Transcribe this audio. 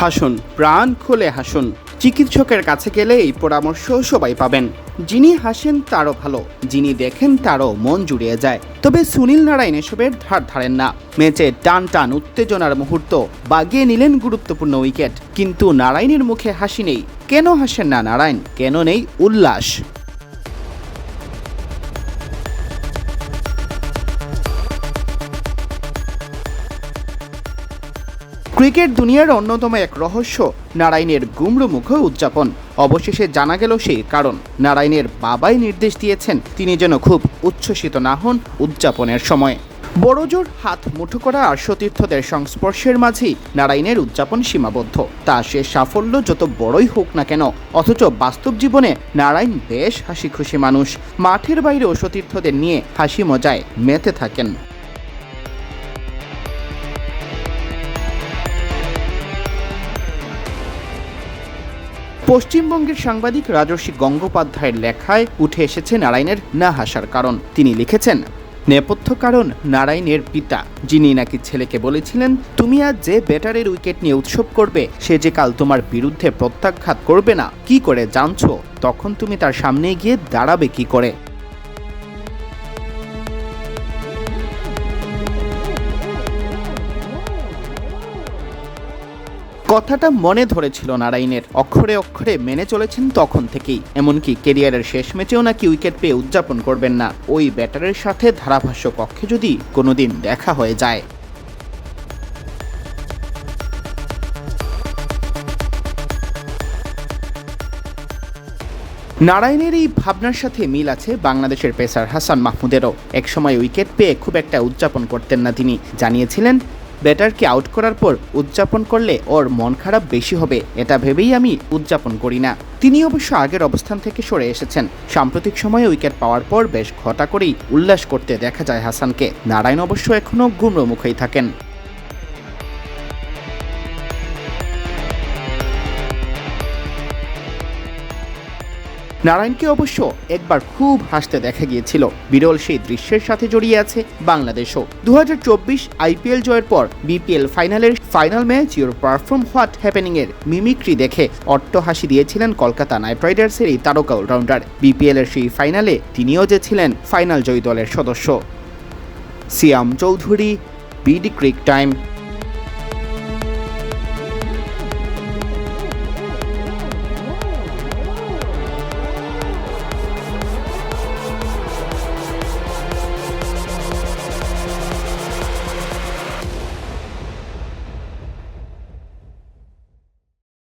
হাসুন, প্রাণ খুলে হাসুন। চিকিৎসকের কাছে গেলে এই পরামর্শ সবাই পাবেন। যিনি হাসেন, তারও ভালো। যিনি দেখেন, তারও মন জুড়িয়ে যায়। তবে সুনীল নারায়ণ এসবের ধার ধারেন না। ম্যাচে টান টান উত্তেজনার মুহূর্ত বাগিয়ে নিলেন গুরুত্বপূর্ণ উইকেট। কিন্তু নারায়ণের মুখে হাসি নেই। কেন হাসেন না নারায়ণ? কেন নেই উল্লাস? ক্রিকেট দুনিয়ার অন্যতম এক রহস্য, নারায়ণের গুমড়ো মুখ উদযাপন। অবশেষে জানা গেল সেই কারণ। নারায়ণের বাবাই নির্দেশ দিয়েছেন তিনি যেন খুব উচ্ছ্বসিত না হন উদযাপনের সময়। বড়জোর হাত মুঠো করা আর সতীর্থদের সংস্পর্শের মাঝেই নারায়ণের উদযাপন সীমাবদ্ধ। তা সে সাফল্য যত বড়ই হোক না কেন, অথচ বাস্তব জীবনে নারায়ণ বেশ হাসি খুশি মানুষ। মাঠের বাইরেও সতীর্থদের নিয়ে হাসি মজায় মেতে থাকেন। পশ্চিমবঙ্গের সাংবাদিক রাজর্ষি গঙ্গোপাধ্যায়ের লেখায় উঠে এসেছে নারায়ণের না হাসার কারণ। তিনি লিখেছেন, নেপথ্য কারণ নারায়ণের পিতা, যিনি নাকি ছেলেকে বলেছিলেন, তুমি আজ যে ব্যাটারের উইকেট নিয়ে উৎসব করবে, সে যে কাল তোমার বিরুদ্ধে প্রত্যাঘাত করবে না, কি করে জানছো? তখন তুমি তার সামনে গিয়ে দাঁড়াবে কি করে? কথাটা মনে ধরেছিল নারায়ণের। অক্ষরে অক্ষরে মেনে চলেছেন তখন থেকেই। এমনকি কেরিয়ারের শেষ ম্যাচেও নাকি উইকেট পেয়ে উদযাপন করবেন না। ওই ব্যাটারের সাথে ধারাভাষ্য কক্ষে যদি কোনোদিন দেখা হয়ে যায়। নারায়ণের এই ভাবনার সাথে মিল আছে বাংলাদেশের পেসার হাসান মাহমুদেরও। একসময় উইকেট পেয়ে খুব একটা উদযাপন করতেন না তিনি। জানিয়েছিলেন ব্যাটারকে আউট করার পর উদযাপন করলে ওর মন খারাপ বেশি হবে, এটা ভেবেই আমি উদযাপন করি না। তিনি অবশ্য আগের অবস্থান থেকে সরে এসেছেন। সাম্প্রতিক সময়ে উইকেট পাওয়ার পর বেশ ঘটা করেই উল্লাস করতে দেখা যায় হাসানকে। নারায়ণ অবশ্য এখনও গুমরমুখেই থাকেন। নারায়ণকে অবশ্য একবার খুব হাসতে দেখা গিয়েছিল। বিরল সেই দৃশ্যের সাথে জড়িয়ে আছে বাংলাদেশও। দু হাজার চব্বিশ আইপিএল জয়ের পর বিপিএল ফাইনালের final match your perform what happening এর মিমিক্রি দেখে হাসি দিয়েছিলেন কলকাতা নাইট রাইডার্সের এই তারকা অলরাউন্ডার। বিপিএল এর সেই ফাইনালে তিনিও যে ছিলেন ফাইনাল জয়ী দলের সদস্য। Siam Chowdhury, BD Cric Time.